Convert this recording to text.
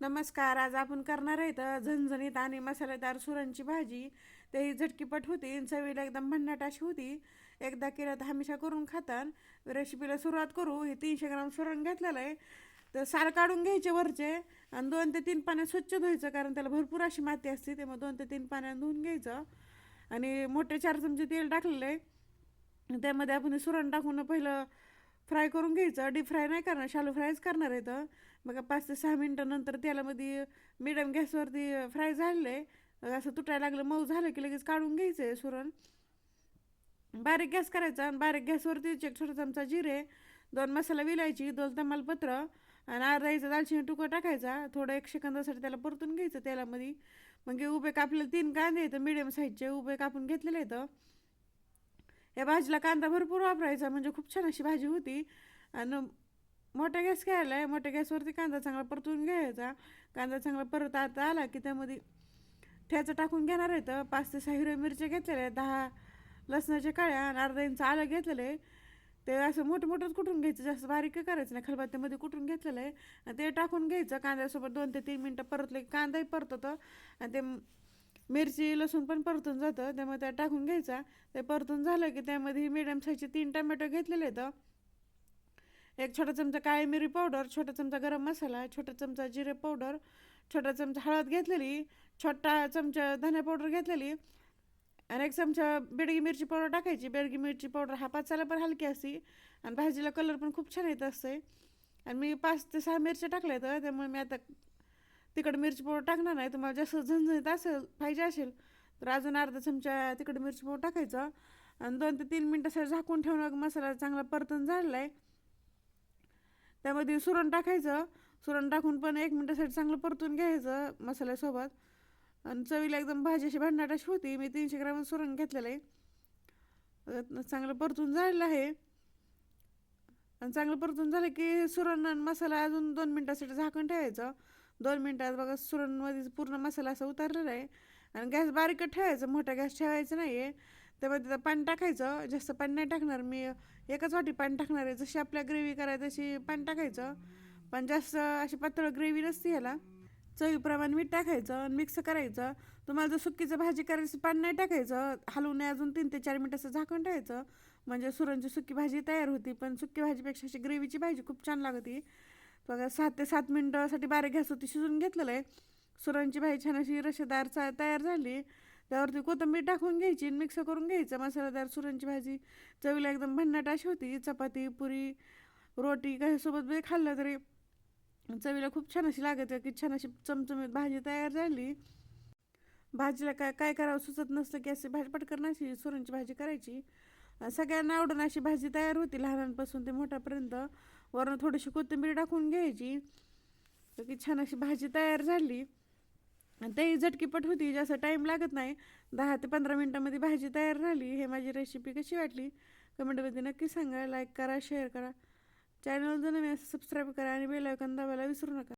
नमस्कार आज आपण करणार आहे तर झणझणीत आणि मसालेदार सुरणची भाजी. ते ही झटकीपट होती चवीला एकदम भन्नाट अशी होती. एकदा केलं तर हमेशा करून खातात रेसिपीला सुरुवात करू. हे तीनशे ग्राम सुरण घेतलेलं आहे. तर साल काढून घ्यायचे वरचे आणि दोन ते तीन पाण्यात स्वच्छ धुवायचं कारण त्याला भरपूर अशी माती असते त्यामुळे दोन ते तीन पाण्यात धुवून घ्यायचं. आणि मोठे चार चमचे तेल टाकलेलं आहे. त्यामध्ये आपण सुरण टाकून पहिलं फ्राय करून घ्यायचं. डीप फ्राय नाही करणार शालो फ्रायच करणार आहे तर मग पाच ते सहा मिनटानंतर तेलामध्ये मिडियम गॅसवरती फ्राय झाले असं तुटायला लागलं मऊ झालं की लगेच काढून घ्यायचं आहे सुरण. बारीक गॅस करायचा आणि बारीक गॅसवरती एक छोटा चमचा जिरे दोन मसाला विलायची दोन तमालपत्र आणि अर्धाईचा दालचिनी तुकडा टाकायचा. थोडं एक सेकंदासाठी त्याला परतून घ्यायचं तेलामध्ये मग हे उभे कापलेले तीन कांदे येतं मिडियम साईजचे उभे कापून घेतलेले आहेत. या भाजीला कांदा भरपूर वापरायचा म्हणजे खूप छान अशी भाजी होती. आणि मोठा गॅस घ्यायला आहे मोठ्या गॅसवरती कांदा चांगला परतून घ्यायचा. कांदा चांगला परत आता आला की त्यामध्ये ठ्याचं टाकून घेणार आहेत पाच ते सहा हिरव्या मिरच्या घेतलेल्या आहेत दहा लसणाच्या काळ्या आणि अर्धा इंच आलं घेतलेलं आहे. ते असं मोठं मोठंच कुठून घ्यायचं जास्त बारीक करायचं नाही खलबत्त्यामध्ये कुठून घेतलेलं आहे. आणि ते टाकून घ्यायचं कांद्यासोबत दोन ते तीन मिनटं परतले कांदाही परततं. आणि ते मिरची लसूण पण परतून जातं. त्यामुळे त्या टाकून घ्यायचा. ते परतून झालं की त्यामध्ये मिडियम साईजचे तीन टमॅटो घेतलेले आहेत. एक छोटा चमचा काळी मिरी पावडर छोटा चमचा गरम मसाला छोटा चमचा जिरे पावडर छोटा चमचा हळद घेतलेली छोटा चमचा धने पावडर घेतलेली आणि एक चमचा बेडगी मिरची पावडर टाकायची. बेडगी मिरची पावडर हा पाचायला पण हलकी असते आणि भाजीला कलर पण खूप छान येत असते. आणि मी पाच ते सहा मिरच्या टाकल्या तर त्यामुळे मी आता तिकडं मिरची पावडर टाकणार नाही तुम्हाला जास्त झणझणीत असेल पाहिजे असेल तर अजून अर्धा चमचा तिकडं मिरची पावडर टाकायचं. आणि दोन ते तीन मिनटासाठी झाकून ठेवणं मसाला चांगला परतून झालेला आहे. त्यामध्ये सुरण टाकायचं. सुरण टाकून पण एक मिनटासाठी चांगलं परतून घ्यायचं मसाल्यासोबत. आणि चवीला एकदम भाजी अशी भांडणाट अशी होती मी तीनशे ग्राम सुरण घेतलेलं आहे. चांगलं परतून झालेलं आहे. आणि चांगलं परतून झालं की सुरण आणि मसाला अजून दोन मिनटासाठी झाकून ठेवायचं. दोन मिनटात बघा सुरणमध्ये पूर्ण मसाला असा उतारलेला आहे. आणि गॅस बारीक ठेवायचं मोठा गॅस ठेवायचा नाही आहे त्यामुळे तिथं पाणी टाकायचं जास्त पाणी नाही टाकणार. मी एकच वाटी पाणी टाकणार आहे. जशी आपल्या ग्रेव्ही करायची तशी पाणी टाकायचं. पण जास्त अशी पातळ ग्रेव्ही नसते ह्याला. चवीप्रमाणे मीठ टाकायचं आणि मिक्स करायचं. तुम्हाला जर सुक्कीचं भाजी करायची पाणी नाही टाकायचं. हलवून अजून तीन ते चार मिनटाचं झाकून ठेवायचं. म्हणजे सुरणची सुकी भाजी तयार होती पण सुकी भाजीपेक्षा अशी ग्रेव्हीची भाजी खूप छान लागते. बघा सात ते सात मिनटासाठी बारीक गॅसवरती शिजून घेतलेलं आहे. सुरांची भाजी छान अशी रशेदार चा तयार झाली. त्यावरती कोथिंबीर टाकून घ्यायची आणि मिक्स करून घ्यायचं. मसालेदार सुरांची भाजी चवीला एकदम भन्नाट अशी होती. चपाती पुरी रोटी कशासोबत बी म्हणजे खाल्लं तरी चवीला खूप छान अशी लागत की छान अशी चमचमीत भाजी तयार झाली. भाजीला काय काय करावं सुचत नसतं की अशी भाजी पटकन अशी सुरणची भाजी करायची. सगळ्यांना आवडून अशी भाजी तयार होती लहानांपासून ते मोठ्यापर्यंत. वरून थोडीशी कोथिंबीर टाकून घ्यायची. की छान अशी भाजी तयार झाली. आणि तेही झटकीपट होती जास्त टाईम लागत नाही. दहा ते पंधरा मिनटामध्ये भाजी तयार झाली. हे माझी रेसिपी कशी वाटली? कमेंटमध्ये नक्की सांगा. लाईक करा शेअर करा. चॅनल जर नवीन सबस्क्राईब करा आणि बेल आयकॉन दाबायला विसरू नका.